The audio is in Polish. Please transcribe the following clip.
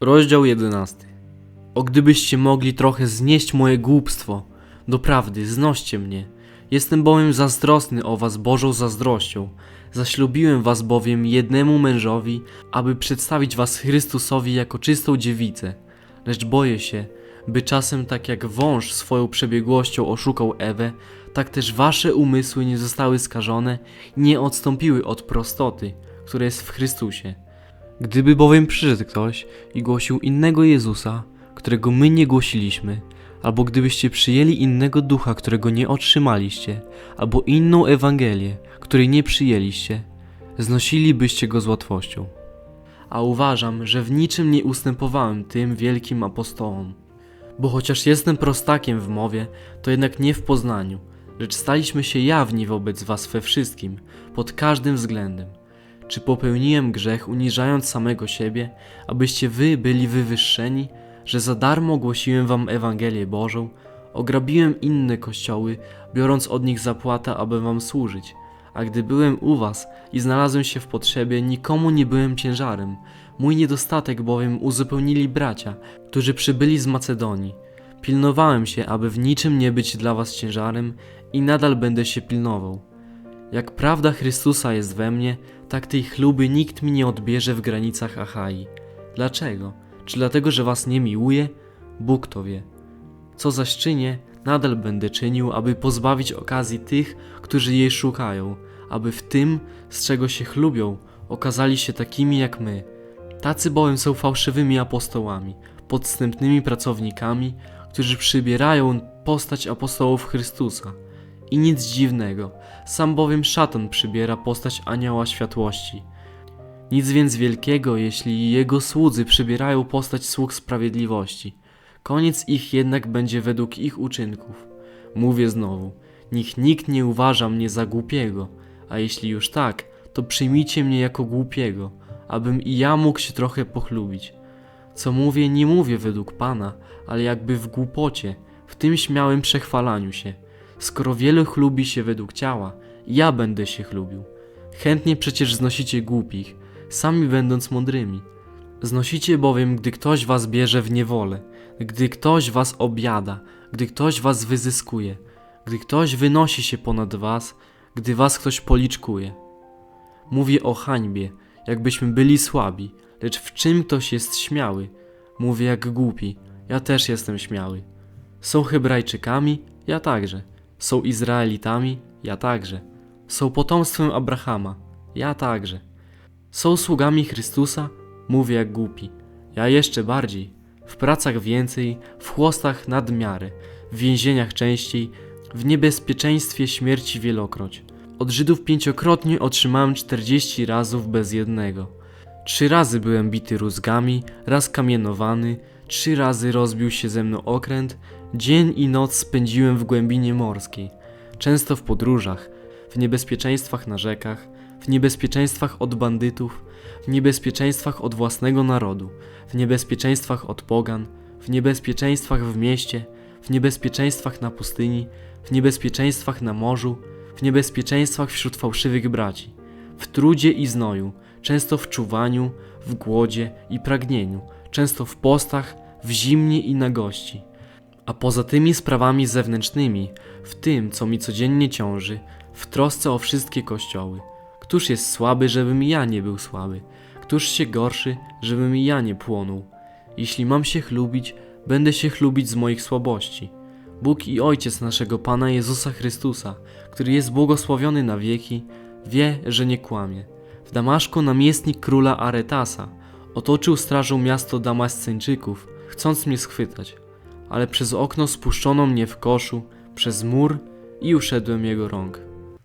Rozdział 11. O gdybyście mogli trochę znieść moje głupstwo, doprawdy znoście mnie. Jestem bowiem zazdrosny o was Bożą zazdrością. Zaślubiłem was bowiem jednemu mężowi, aby przedstawić was Chrystusowi jako czystą dziewicę. Lecz boję się, by czasem tak jak wąż swoją przebiegłością oszukał Ewę, tak też wasze umysły nie zostały skażone nie odstąpiły od prostoty, która jest w Chrystusie. Gdyby bowiem przyszedł ktoś i głosił innego Jezusa, którego my nie głosiliśmy, albo gdybyście przyjęli innego ducha, którego nie otrzymaliście, albo inną Ewangelię, której nie przyjęliście, znosilibyście go z łatwością. A uważam, że w niczym nie ustępowałem tym wielkim apostołom. Bo chociaż jestem prostakiem w mowie, to jednak nie w poznaniu, lecz staliśmy się jawni wobec was we wszystkim, pod każdym względem. Czy popełniłem grzech, uniżając samego siebie, abyście wy byli wywyższeni, że za darmo głosiłem wam Ewangelię Bożą, ograbiłem inne kościoły, biorąc od nich zapłatę, aby wam służyć. A gdy byłem u was i znalazłem się w potrzebie, nikomu nie byłem ciężarem. Mój niedostatek bowiem uzupełnili bracia, którzy przybyli z Macedonii. Pilnowałem się, aby w niczym nie być dla was ciężarem i nadal będę się pilnował. Jak prawda Chrystusa jest we mnie, tak tej chluby nikt mi nie odbierze w granicach Achai. Dlaczego? Czy dlatego, że was nie miłuję? Bóg to wie. Co zaś czynię, nadal będę czynił, aby pozbawić okazji tych, którzy jej szukają, aby w tym, z czego się chlubią, okazali się takimi jak my. Tacy bowiem są fałszywymi apostołami, podstępnymi pracownikami, którzy przybierają postać apostołów Chrystusa. I nic dziwnego, sam bowiem szatan przybiera postać anioła światłości. Nic więc wielkiego, jeśli jego słudzy przybierają postać sług sprawiedliwości. Koniec ich jednak będzie według ich uczynków. Mówię znowu, niech nikt nie uważa mnie za głupiego, a jeśli już tak, to przyjmijcie mnie jako głupiego, abym i ja mógł się trochę pochlubić. Co mówię, nie mówię według Pana, ale jakby w głupocie, w tym śmiałym przechwalaniu się. Skoro wielu chlubi się według ciała, ja będę się chlubił. Chętnie przecież znosicie głupich, sami będąc mądrymi. Znosicie bowiem, gdy ktoś was bierze w niewolę, gdy ktoś was objada, gdy ktoś was wyzyskuje, gdy ktoś wynosi się ponad was, gdy was ktoś policzkuje. Mówię o hańbie, jakbyśmy byli słabi, lecz w czym ktoś jest śmiały? Mówię jak głupi, ja też jestem śmiały. Są Hebrajczykami? Ja także. Są Izraelitami? Ja także. Są potomstwem Abrahama? Ja także. Są sługami Chrystusa? Mówię jak głupi. Ja jeszcze bardziej. W pracach więcej, w chłostach nadmiary, w więzieniach częściej, w niebezpieczeństwie śmierci wielokroć. Od Żydów pięciokrotnie otrzymałem czterdzieści razów bez jednego. Trzy razy byłem bity rózgami, raz kamienowany, trzy razy rozbił się ze mną okręt, dzień i noc spędziłem w głębinie morskiej. Często w podróżach, w niebezpieczeństwach na rzekach, w niebezpieczeństwach od bandytów, w niebezpieczeństwach od własnego narodu, w niebezpieczeństwach od pogan, w niebezpieczeństwach w mieście, w niebezpieczeństwach na pustyni, w niebezpieczeństwach na morzu, w niebezpieczeństwach wśród fałszywych braci, w trudzie i znoju, często w czuwaniu, w głodzie i pragnieniu, często w postach, w zimnie i nagości. A poza tymi sprawami zewnętrznymi, w tym, co mi codziennie ciąży, w trosce o wszystkie kościoły. Któż jest słaby, żebym ja nie był słaby? Któż się gorszy, żebym ja nie płonął? Jeśli mam się chlubić, będę się chlubić z moich słabości. Bóg i Ojciec naszego Pana Jezusa Chrystusa, który jest błogosławiony na wieki, wie, że nie kłamie. W Damaszku namiestnik króla Aretasa otoczył strażą miasto Damasceńczyków, chcąc mnie schwytać, ale przez okno spuszczono mnie w koszu, przez mur i uszedłem jego rąk.